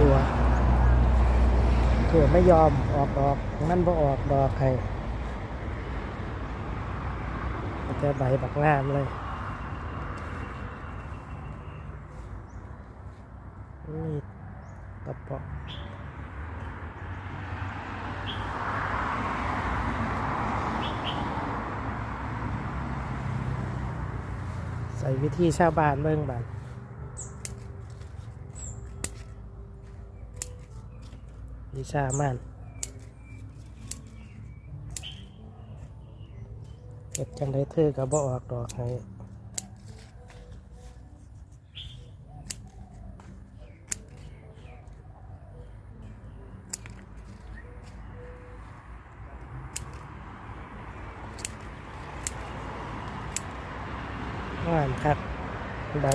ถั่วถั่วไม่ยอมออกดอกมันบ่ออกดอกให้แต่ใบบักงามเลยนี่กระป๋องใส่วิธีชาวบ้านเบิ่งบัน วิชามันเก็บจังได้เธอกับบ่ออกดอกให้งานครับได้